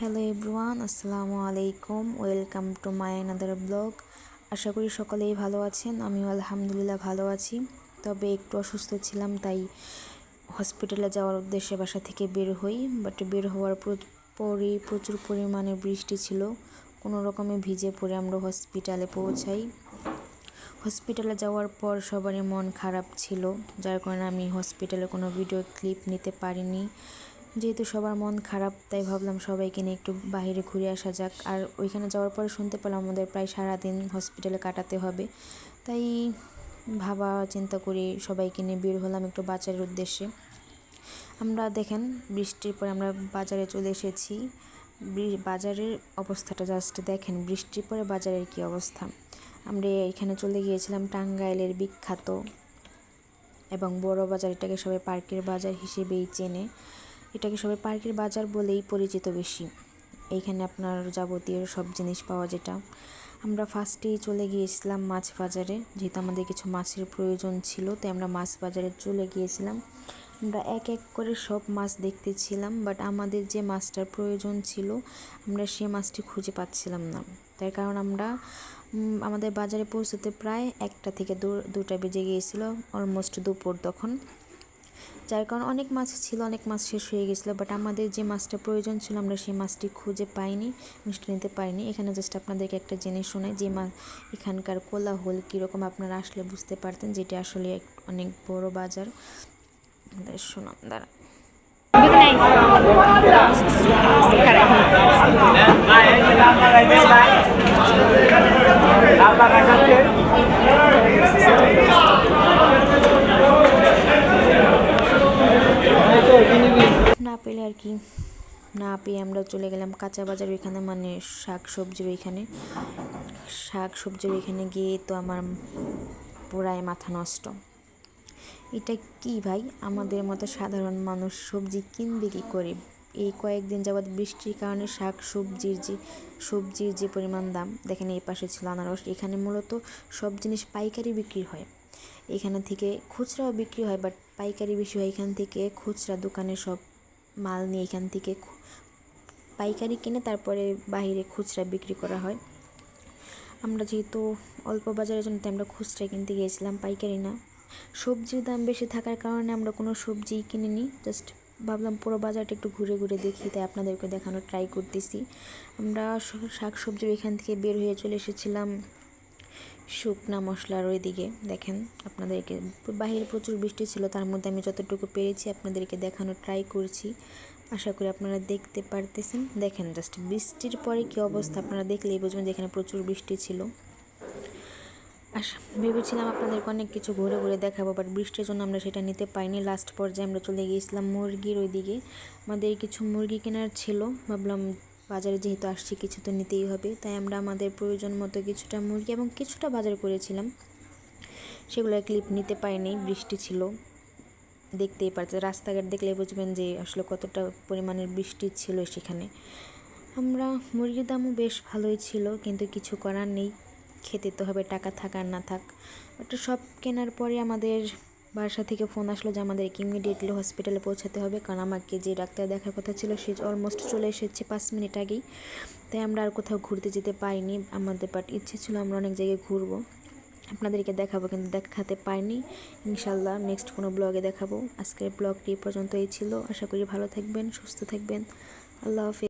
Hello everyone, আসসালামু আলাইকুম। Welcome to my another blog. আশা করি সকলেই ভালো আছেন, আমিও আলহামদুলিল্লাহ ভালো আছি। তবে একটু অসুস্থ ছিলাম, তাই হসপিটালে যাওয়ার উদ্দেশ্যে বাসা থেকে বের হই। বাট বের হওয়ার প্র- পরই প্রচুর পরিমাণে বৃষ্টি ছিল। কোনো রকমে ভিজে পড়ে আমরা হসপিটালে পৌঁছাই। হসপিটালে যাওয়ার পর সবারই মন খারাপ ছিল, যার কারণে আমি হসপিটালে কোনো ভিডিও ক্লিপ নিতে পারিনি। যেহেতু সবার মন খারাপ, তাই ভাবলাম সবাইকে নিয়ে একটু বাইরে ঘুরে আসা যাক। আর ওইখানে যাওয়ার পরে শুনতে পেলাম আমাদের প্রায় সারাদিন হসপিটালে কাটাতে হবে। তাই ভাবা, চিন্তা করে সবাইকে নিয়ে বের হলাম একটু বাজারের উদ্দেশ্যে। আমরা দেখেন, বৃষ্টির পরে আমরা বাজারে চলে এসেছি। বাজারের অবস্থাটা জাস্ট দেখেন, বৃষ্টির পরে বাজারের কি অবস্থা। আমরা এখানে চলে গিয়েছিলাম টাঙ্গাইলের বিখ্যাত এবং বড় বাজার এটাকে সবাই পার্কের বাজার হিসেবেই চেনে। এটাকে সবাই পার্কের বাজার বলেই পরিচিত বেশি। এইখানে আপনার যাবতীয় সব জিনিস পাওয়া যেটা। আমরা ফার্স্টেই চলে গিয়েছিলাম মাছ বাজারে। যেহেতু আমাদের কিছু মাছের প্রয়োজন ছিল, তাই আমরা মাছ বাজারে চলে গিয়েছিলাম। আমরা এক এক করে সব মাছ দেখতেছিলাম বাট আমাদের যে মাছটার প্রয়োজন ছিল, আমরা সে মাছটি খুঁজে পাচ্ছিলাম না। তার কারণ আমরা আমাদের বাজারে পৌঁছতে প্রায় একটা থেকে দুটা বেজে গিয়েছিল অলমোস্ট দুপুর তখন। যার কারণে অনেক মাছ ছিল, অনেক মাছ শেষ হয়ে গেছিল বাট আমাদের যে মাছটা প্রয়োজন ছিল আমরা সেই মাছটি খুঁজে পাইনি, মিষ্টি নিতে পারিনি। এখানে জাস্ট আপনাদেরকে একটা জিনিস শোনাই, যে মাছ এখানকার কোলাহল কীরকম আপনারা আসলে বুঝতে পারতেন যেটি আসলে অনেক বড় বাজার। শোনাম দাঁড়া পেলে আর কি না পেয়ে আমরা চলে গেলাম কাঁচা বাজার ওইখানে মানে শাক সবজির ওইখানে। শাক সবজির ওইখানে গিয়ে তো আমার পুরাই মাথা নষ্ট। এটা কি ভাই? আমাদের মতো সাধারণ মানুষ সবজি কিনবে কি করে? এই কয়েকদিন যাবৎ বৃষ্টির কারণে শাক সবজির যে সবজির যে পরিমাণ দাম, দেখেন এই পাশে ছিল আনারস, এখানে মূলত সব জিনিস পাইকারি বিক্রি হয়। এখানে থেকে খুচরাও বিক্রি হয় বাট পাইকারি বেশি হয় এখান থেকে, খুচরা দোকানে সব মাল নিয়ে এখান থেকে পাইকারি কিনে তারপরে বাইরে খুচরা বিক্রি করা হয়। আমরা যেহেতু অল্প বাজারের জন্য আমরা খুচরা কিনতে গিয়েছিলাম, পাইকারি না। সবজির দাম বেশি থাকার কারণে আমরা কোনো সবজি কিনিনি জাস্ট ভাবলাম পুরো বাজারটা একটু ঘুরে ঘুরে দেখি, তাই আপনাদেরকে দেখানোর ট্রাই করতেছি। আমরা শাক সবজি এখান থেকে বের হয়ে চলে এসেছিলাম শুকনা মশলার ওই দিকে দেখেন, আপনাদেরকে বাহিরে প্রচুর বৃষ্টি ছিল, তার মধ্যে আমি যতটুকু পেরেছি আপনাদেরকে দেখানোর ট্রাই করছি। আশা করি আপনারা দেখতে পারতেছেন। দেখেন জাস্ট বৃষ্টির পরে কী অবস্থা আপনারা দেখলেই বুঝবেন যেখানে প্রচুর বৃষ্টি ছিল। আশা, ভেবেছিলাম আপনাদেরকে অনেক কিছু ঘুরে ঘুরে দেখাবো বাট বৃষ্টির জন্য আমরা সেটা নিতে পাইনি লাস্ট পর্যায়ে আমরা চলে গিয়েছিলাম মুরগির ওই দিকে আমাদের কিছু মুরগি কেনার ছিল, ভাবলাম বাজারে যেহেতু আসছি, কিছু তো নিতেই হবে। তাই আমরা আমাদের প্রয়োজন মতো কিছুটা মুরগি এবং কিছুটা বাজার করেছিলাম। সেগুলো ক্লিপ নিতে পারিনি, বৃষ্টি ছিল। দেখতেই পারছে রাস্তাঘাট দেখলে বুঝবেন যে আসলে কতটা পরিমাণের বৃষ্টি ছিল সেখানে। আমরা মুরগির দামও বেশ ভালোই ছিল, কিন্তু কিছু করার নেই। খেতে তো হবে, টাকা থাক আর না থাক। বাট সব কেনার পরে আমাদের বাসা থেকে ফোন আসলো যে আমাদেরকে ইমিডিয়েটলি হসপিটালে পৌঁছাতে হবে, কারণ আমাকে যে ডাক্তার দেখার কথা ছিল সে অলমোস্ট চলে এসেছে পাঁচ মিনিট আগেই। তাই আমরা আর কোথাও ঘুরতে যেতে পারিনি, আমাদের বাট ইচ্ছে ছিল আমরা অনেক জায়গায় ঘুরবো। আপনাদেরকে দেখাবো কিন্তু দেখাতে পারিনি। ইনশাল্লাহ নেক্সট কোনো ব্লগে দেখাবো। আজকের ব্লগটি পর্যন্ত এই ছিল। আশা করি ভালো থাকবেন, সুস্থ থাকবেন। আল্লাহ হাফিজ।